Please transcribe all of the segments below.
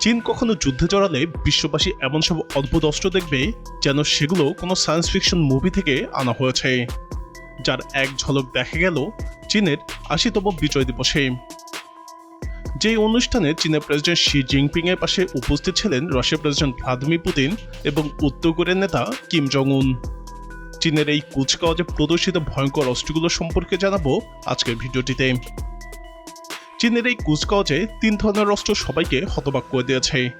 চীন কখনো যুদ্ধে জড়ালে বিশ্ববাসী এমন সব অদ্ভুত অস্ত্র দেখবে যেন সেগুলো কোনো সায়েন্স ফিকশন মুভি থেকে আনা হয়েছে। যার এক ঝলক দেখা গেল চীনের আশিতম বিজয় দিবসে। যে অনুষ্ঠানে চীনের প্রেসিডেন্ট শি জিনপিং এর পাশে উপস্থিত ছিলেন রাশিয়ার প্রেসিডেন্ট ভ্লাদিমির পুতিন এবং উত্তর কোরিয়ার নেতা কিম জং উন চীনের এই কুচকাওয়াজে প্রদর্শিত ভয়ঙ্কর অস্ত্রগুলো সম্পর্কে জানাব আজকের ভিডিওটিতে। চীনের এই কুচকাওয়াজে তিন ধরনের অস্ত্র সবাইকে হতবাক করে দিয়েছে।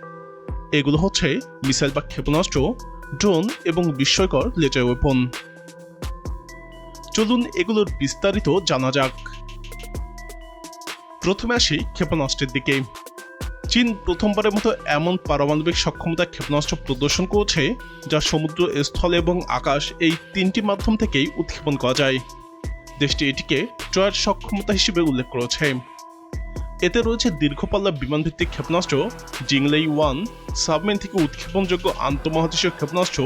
এগুলো হচ্ছে মিসাইল বা ক্ষেপণাস্ত্র, ড্রোন এবং বিস্ময়কর লেজার ওয়েপন। চলুন এগুলোর বিস্তারিত জানা যাক। প্রথমে আসি ক্ষেপণাস্ত্রের দিকে। চীন প্রথমবারের মতো এমন পারমাণবিক সক্ষমতা ক্ষেপণাস্ত্র প্রদর্শন করেছে, যা সমুদ্র, স্থল এবং আকাশ এই তিনটি মাধ্যম থেকেই উৎক্ষেপণ করা যায়। দেশটি এটিকে ট্রয়ের সক্ষমতা হিসেবে উল্লেখ করেছে। এতে রয়েছে দীর্ঘপাল্লা বিমানভিত্তিক ক্ষেপণাস্ত্র, জিংলেই ওয়ান সাবমেন থেকে উৎক্ষেপণযোগ্য আন্তঃমহাদেশীয় ক্ষেপণাস্ত্র,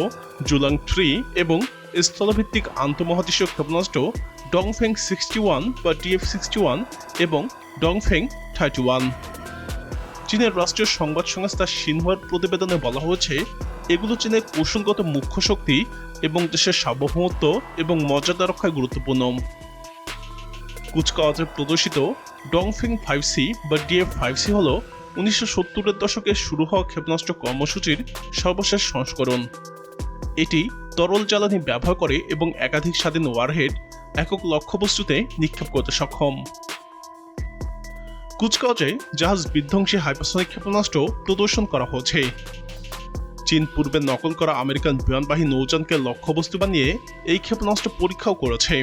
জুলাং থ্রি এবং স্থলভিত্তিক আন্তঃমহাদেশীয় ক্ষেপণাস্ত্র, ডংফেং সিক্সটি ওয়ান বা টিএফ সিক্সটি ওয়ান এবং ডংফেং থার্টি ওয়ান। চীনের রাষ্ট্রীয় সংবাদ সংস্থা সিনহুয়ার প্রতিবেদনে বলা হয়েছে, এগুলো চীনের কৌশলগত মুখ্য শক্তি এবং দেশের সার্বভৌমত্ব এবং মর্যাদা রক্ষায় গুরুত্বপূর্ণ। কুচকাওয়াজে প্রদর্শিত ডংফিং ফাইভ সি বা ডিএফ ফাইভ সি হল উনিশশো সত্তরের দশকে শুরু হওয়া ক্ষেপণাস্ত্র কর্মসূচির সর্বশেষ সংস্করণ। এটি তরল জ্বালানি ব্যবহার করে এবং একাধিক স্বাধীন ওয়ারহেড, একক লক্ষ্যবস্তুতে নিক্ষেপ করতে সক্ষম। কুচকাওয়াজে জাহাজ বিধ্বংসী হাইপারসনিক ক্ষেপণাস্ত্র প্রদর্শন করা হয়েছে। চীন পূর্বে নকল করা আমেরিকান বিমানবাহী নৌযানকে লক্ষ্যবস্তু বানিয়ে এই ক্ষেপণাস্ত্র পরীক্ষাও করেছে।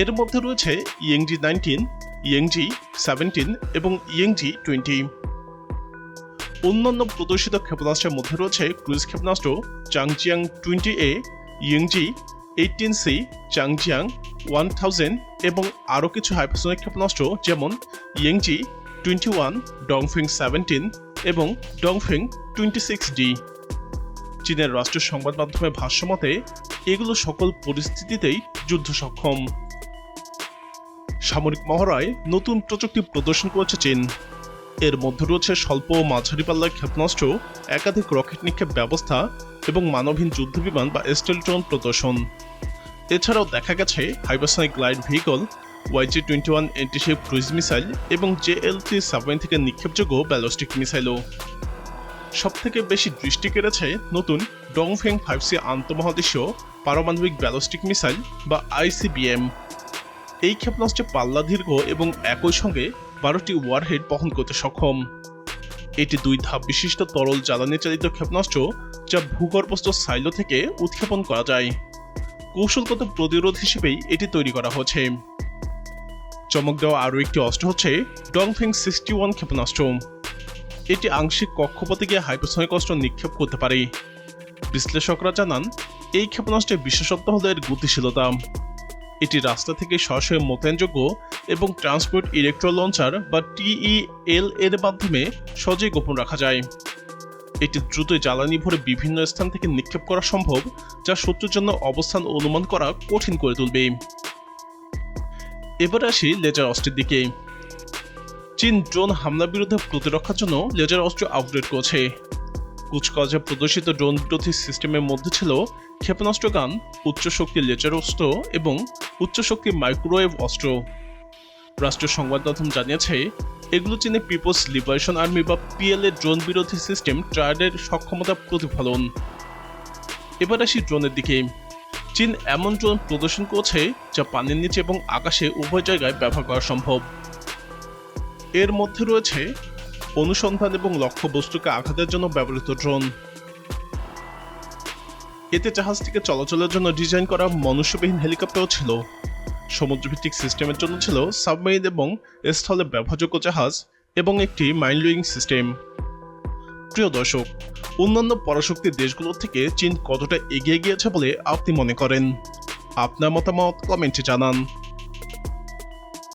এর মধ্যে রয়েছে ইয়েংজি নাইনটিন ইয়েংজি সেভেন্টিন এবং ইয়েংজি টোয়েন্টি অন্যান্য প্রদর্শিত ক্ষেপণাস্ত্রের মধ্যে রয়েছে ক্রুজ ক্ষেপণাস্ত্র Changjiang twenty A Yingji eighteen C Changjiang one thousand এবং আরও কিছু হাইপারসনিক ক্ষেপণাস্ত্র যেমন Yingji twenty one Dongfeng seventeen এবং ডংফিং টোয়েন্টি সিক্স ডি চীনের রাষ্ট্রীয় সংবাদ মাধ্যমে ভাষ্যমতে এগুলো সকল পরিস্থিতিতেই যুদ্ধ সক্ষম। সামরিক মহড়ায় নতুন প্রযুক্তি প্রদর্শন করেছে চীন। এর মধ্যে রয়েছে স্বল্প মাঝারি পাল্লার ক্ষেপণাস্ত্র, একাধিক রকেট নিক্ষেপ ব্যবস্থা এবং মানবহীন যুদ্ধবিমান বা স্টেলট্রন প্রদর্শন। এছাড়াও দেখা গেছে hypersonic glide vehicle YJ twenty one antiship cruise missile এবং জেএল থ্রি সাবমেরিন থেকে নিক্ষেপযোগ্য ব্যালিস্টিক মিসাইলও। সব থেকে বেশি দৃষ্টি কেড়েছে নতুন ডংফেং ফাইভ সি আন্তঃমহাদেশীয় পারমাণবিক ব্যালিস্টিক মিসাইল বা আইসিবিএম এই ক্ষেপণাস্ত্রে পাল্লা দীর্ঘ এবং একই সঙ্গে বারোটি ওয়ারহেড বহন করতে সক্ষম। এটি দুই ধাপ বিশিষ্ট তরল জ্বালানি চালিত ক্ষেপণাস্ত্র যা ভূগর্ভস্থ সাইলো থেকে উৎক্ষেপণ করা যায়। কৌশলগত প্রতিরোধ হিসেবেই এটি তৈরি করা হয়েছে। চমক দেওয়া আরও একটি অস্ত্র হচ্ছে ডংফিং সিক্সটি ওয়ান ক্ষেপণাস্ত্র। এটি আংশিক কক্ষপথে গিয়ে হাইপারসনিক অস্ত্র নিক্ষেপ করতে পারে। বিশ্লেষকরা জানান, এই ক্ষেপণাস্ত্রের বিশেষত্ব হল এর গতিশীলতা। এটি রাস্তা থেকে সরাসরি মোতায়েনযোগ্য এবং ট্রান্সপোর্ট ইলেকট্রো লঞ্চার বা টিইএল এর মাধ্যমে সহজেই গোপন রাখা যায়। এটি দ্রুত জ্বালানি ভরে বিভিন্ন স্থান থেকে নিক্ষেপ করা সম্ভব, যা শত্রুর জন্য অবস্থান অনুমান করা কঠিন করে তুলবে। এবার আসি লেজার অস্ত্রের দিকে। চীন ড্রোন হামলা বিরুদ্ধে প্রতিরক্ষার জন্য লেজার অস্ত্র আপগ্রেড করেছে। কুচকাওয়াজে প্রদর্শিত ড্রোন বিরোধী সিস্টেমের মধ্যে ছিল ক্ষেপণাস্ত্র গান উচ্চ শক্তির লেজার অস্ত্র এবং উচ্চ শক্তির মাইক্রোওয়েভ অস্ত্র। রাষ্ট্রীয় সংবাদ মাধ্যম জানিয়েছে, এগুলো চীনে পিপলস লিবারেশন আর্মি বা পিএলএ ড্রোন বিরোধী সিস্টেম ট্রায়াডের সক্ষমতা প্রতিফলন। এবার আসি ড্রোনের দিকে। চীন এমন ড্রোন প্রদর্শন করছে যা পানির নিচে এবং আকাশে উভয় জায়গায় ব্যবহার করা সম্ভব। এর মধ্যে রয়েছে অনুসন্ধান এবং লক্ষ্যবস্তুকে আঘাতের জন্য ব্যবহৃত ড্রোন। এতে জাহাজটিকে চলাচলের জন্য ডিজাইন করা মনুষ্যবিহীন হেলিকপ্টারও ছিল। সমুদ্রভিত্তিক সিস্টেমের জন্য ছিল সাবমেরিন এবং স্থলে ব্যবহারযোগ্য জাহাজ এবং একটি মাইন্ডলুইং সিস্টেম। প্রিয় দর্শক, অন্যান্য পরাশক্তির দেশগুলোর থেকে চীন কতটা এগিয়ে গিয়েছে বলে আপনি মনে করেন? আপনার মতামত কমেন্টে জানান।